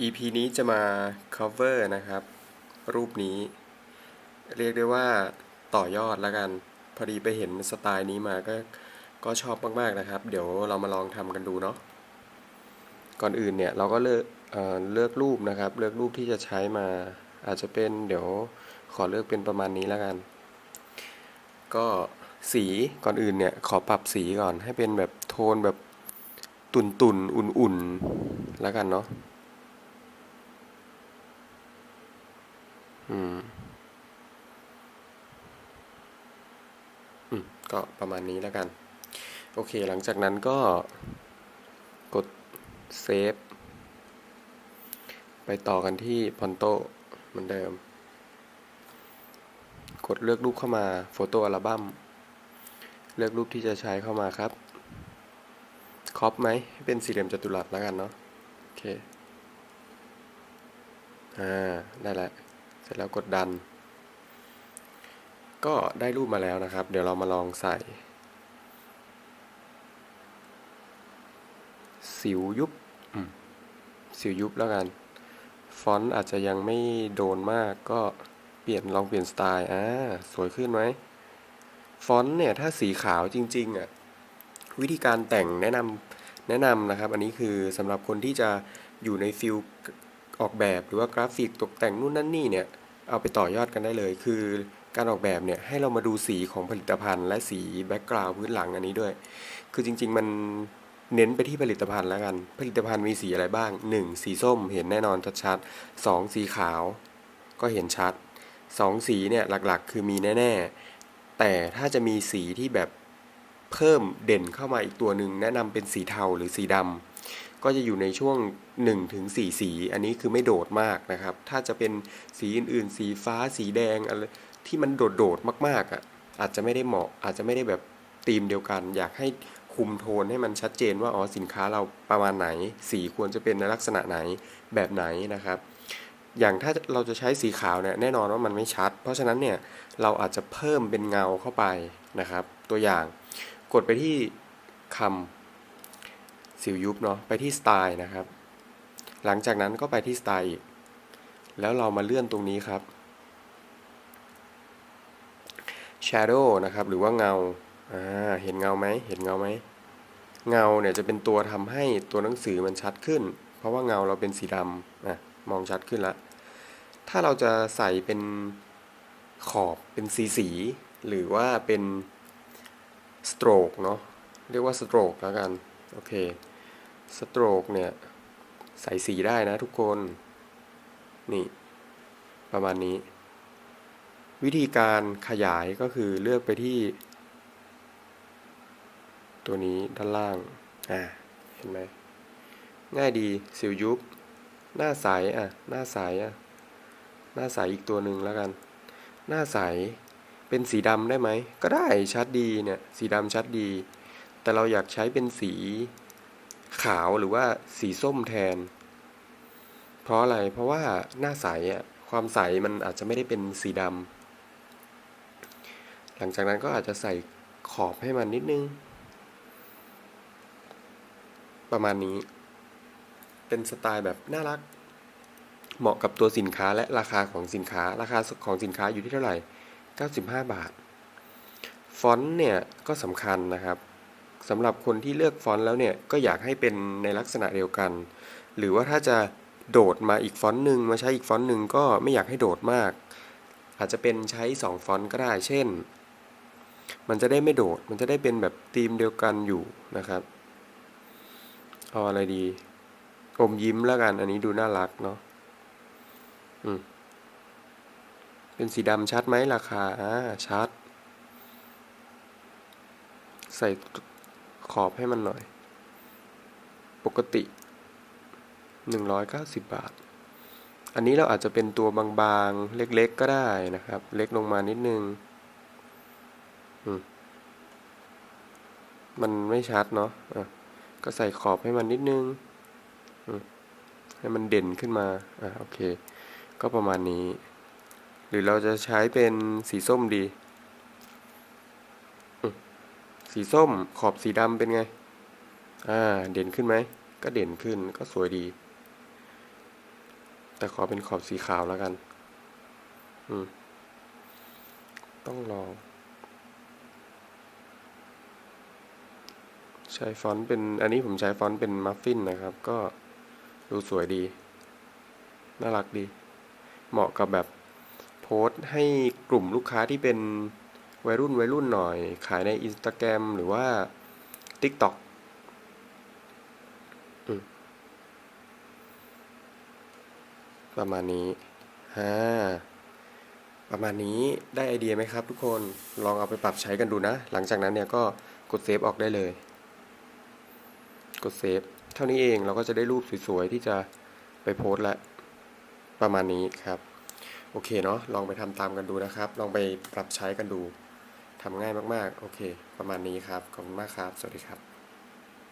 EP นี้จะมา cover นะครับ รูปนี้ เรียกได้ว่าต่อยอดแล้วกัน พอดีไปเห็นสไตล์นี้มาก็ก็ชอบมาก ๆ นะครับ เดี๋ยวเรามาลองทำกันดูเนาะก่อนอื่นเนี่ยเราก็เลือกเอเลือกรูปนะครับ เลือกรูปที่จะใช้มา อาจจะเป็นเดี๋ยวขอเลือกเป็นประมาณนี้แล้วกัน ก็สีก่อนอื่นเนี่ยขอปรับสีก่อนให้เป็นแบบโทนแบบตุ่นๆ อุ่นๆ แล้วกันเนาะ อืม อืม ก็ประมาณนี้แล้วกัน โอเค หลังจากนั้นก็กดเซฟ ไปต่อกันที่พอนโตเหมือนเดิม กดเลือกรูปเข้ามาโฟโต้อัลบั้ม เลือกรูปที่จะใช้เข้ามาครับ ครอปไหม เป็นสี่เหลี่ยมจัตุรัสแล้วกันเนาะ โอเค อ่า ได้แล้ว เสร็จแล้วกดดัน ก็ได้รูปมาแล้วนะครับ เดี๋ยวเรามาลองใส่ สิวยุบสิวยุบแล้วกัน ฟอนต์อาจจะยังไม่โดนมากก็เปลี่ยนลองเปลี่ยนสไตล์อ่าสวยขึ้นไหมฟอนต์เนี่ยถ้าสีขาวจริงๆอะวิธีการแต่งแนะนำแนะนำนะครับ อันนี้คือสำหรับคนที่จะอยู่ในฟิล ออกแบบหรือว่ากราฟิกตกแต่งนู่นนั่นนี่เนี่ยเอาไปต่อยอดกันได้เลย คือการออกแบบเนี่ยให้เรามาดูสีของผลิตภัณฑ์ และสีแบ็กกราวด์พื้นหลังอันนี้ด้วย คือจริง ๆ มันเน้นไปที่ผลิตภัณฑ์แล้วกัน ผลิตภัณฑ์มีสีอะไรบ้าง 1. สีส้มเห็นแน่นอนชัดๆ 2. สีขาว ก็เห็นชัด 2 สีเนี่ยหลักๆ คือมีแน่ ๆ แต่ถ้าจะมีสีที่แบบ เพิ่มเด่นเข้ามาอีกตัวหนึ่งแนะนำเป็นสีเทาหรือสีดำก็จะอยู่ในช่วง1ถึง4สี อันนี้คือไม่โดดมากนะครับ ถ้าจะเป็นสีอื่นๆ สีฟ้าสีแดงอะไรที่มันโดดๆมากๆอะอาจจะไม่ได้เหมาะอาจจะไม่ได้แบบธีมเดียวกัน อยากให้คุมโทนให้มันชัดเจนว่าอ๋อสินค้าเราประมาณไหน สีควรจะเป็นในลักษณะไหนแบบไหนนะครับ อย่างถ้าเราจะใช้สีขาวเนี่ยแน่นอนว่ามันไม่ชัด เพราะฉะนั้นเนี่ยเราอาจจะเพิ่มเป็นเงาเข้าไปนะครับ ตัวอย่าง กดไปที่คำสิวยุบเนาะไปที่สไตล์นะครับ หลังจากนั้นก็ไปที่สไตล์อีกแล้วเรามาเลื่อนตรงนี้ครับ Shadow นะครับ หรือว่าเงาอ่าเห็นเงาไหมเห็นเงาไหมเงาเนี่ยจะเป็นตัวทำให้ตัวหนังสือมันชัดขึ้น เพราะว่าเงาเราเป็นสีดำอะมองชัดขึ้นละถ้าเราจะใส่เป็นขอบเป็นสีสี หรือว่าเป็น สโตรกเนาะเรียกว่าสโตรกแล้วกัน โอเคสโตรกเนี่ย ใส่สีได้นะทุกคน นี่ ประมาณนี้ วิธีการขยายก็คือเลือกไปที่ ตัวนี้ด้านล่าง อ่า เห็นไหม ง่ายดีสิวยุบหน้าใสอะ หน้าใสอะ หน้าใสอีกตัวหนึ่งแล้วกัน หน้าใส เป็นสีดำได้ไหม ก็ได้ชัดดีเนี่ย สีดำชัดดี แต่เราอยากใช้เป็นสีขาวหรือว่าสีส้มแทน เพราะอะไร เพราะว่าหน้าใสอะความใสมันอาจจะไม่ได้เป็นสีดำหลังจากนั้นก็อาจจะใส่ขอบให้มันนิดนึง ประมาณนี้ เป็นสไตล์แบบน่ารัก เหมาะกับตัวสินค้าและราคาของสินค้า ราคาของสินค้าอยู่ที่เท่าไหร่ 95 บาท ฟอนต์เนี่ยก็สำคัญนะครับสำหรับคนที่เลือกฟอนต์แล้วเนี่ยก็อยากให้เป็นในลักษณะเดียวกัน หรือว่าถ้าจะโดดมาอีกฟอนต์หนึ่งมาใช้อีกฟอนต์หนึ่งก็ไม่อยากให้โดดมาก อาจจะเป็นใช้ 2 ฟอนต์ก็ได้ เช่น มันจะได้ไม่โดด มันจะได้เป็นแบบธีมเดียวกันอยู่นะครับเอาอะไรดี อมยิ้มแล้วกัน อันนี้ดูน่ารักเนาะอืม เป็นสีดำชัดไหมราคาอ่าชัด ใส่ขอบให้มันหน่อย ปกติหนึ่งร้อยเก้าสิบบาท อันนี้เราอาจจะเป็นตัวบางๆ เล็กๆก็ได้นะครับ เล็กลงมานิดนึงมมันไม่ชัดเนาะะก็ใส่ขอบให้มันนิดนึง ให้มันเด่นขึ้นมา อะโอเค ก็ประมาณนี้ รือเราจะใช้เป็นสีส้มดี สีส้มขอบสีดำเป็นไง อ่า เด่นขึ้นไหม ก็เด่นขึ้นก็สวยดี แต่ขอเป็นขอบสีขาวแล้วกัน อืม ต้องลอง ใช้ฟอนต์เป็น อันนี้ผมใช้ฟอนต์เป็นมัฟฟินนะครับ ก็ดูสวยดี น่ารักดี เหมาะกับแบบ โพสต์ให้กลุ่มลูกค้าที่เป็นวัยรุ่นวัยรุ่นหน่อย ขายใน Instagram หรือว่า TikTok อประมาณนี้ฮ่าประมาณนี้ได้ไอเดียไหมครับทุกคน ลองเอาไปปรับใช้กันดูนะ หลังจากนั้นเนี่ยก็กดเซฟออกได้เลย กดเซฟ เท่านี้เองเราก็จะได้รูปสวยๆ ที่จะไปโพสต์ละ ประมาณนี้ครับ โอเคเนาะลองไปทำตามกันดูนะครับ ลองไปปรับใช้กันดูทำง่ายมากๆ โอเค ประมาณนี้ครับ ขอบคุณมากครับ สวัสดีครับ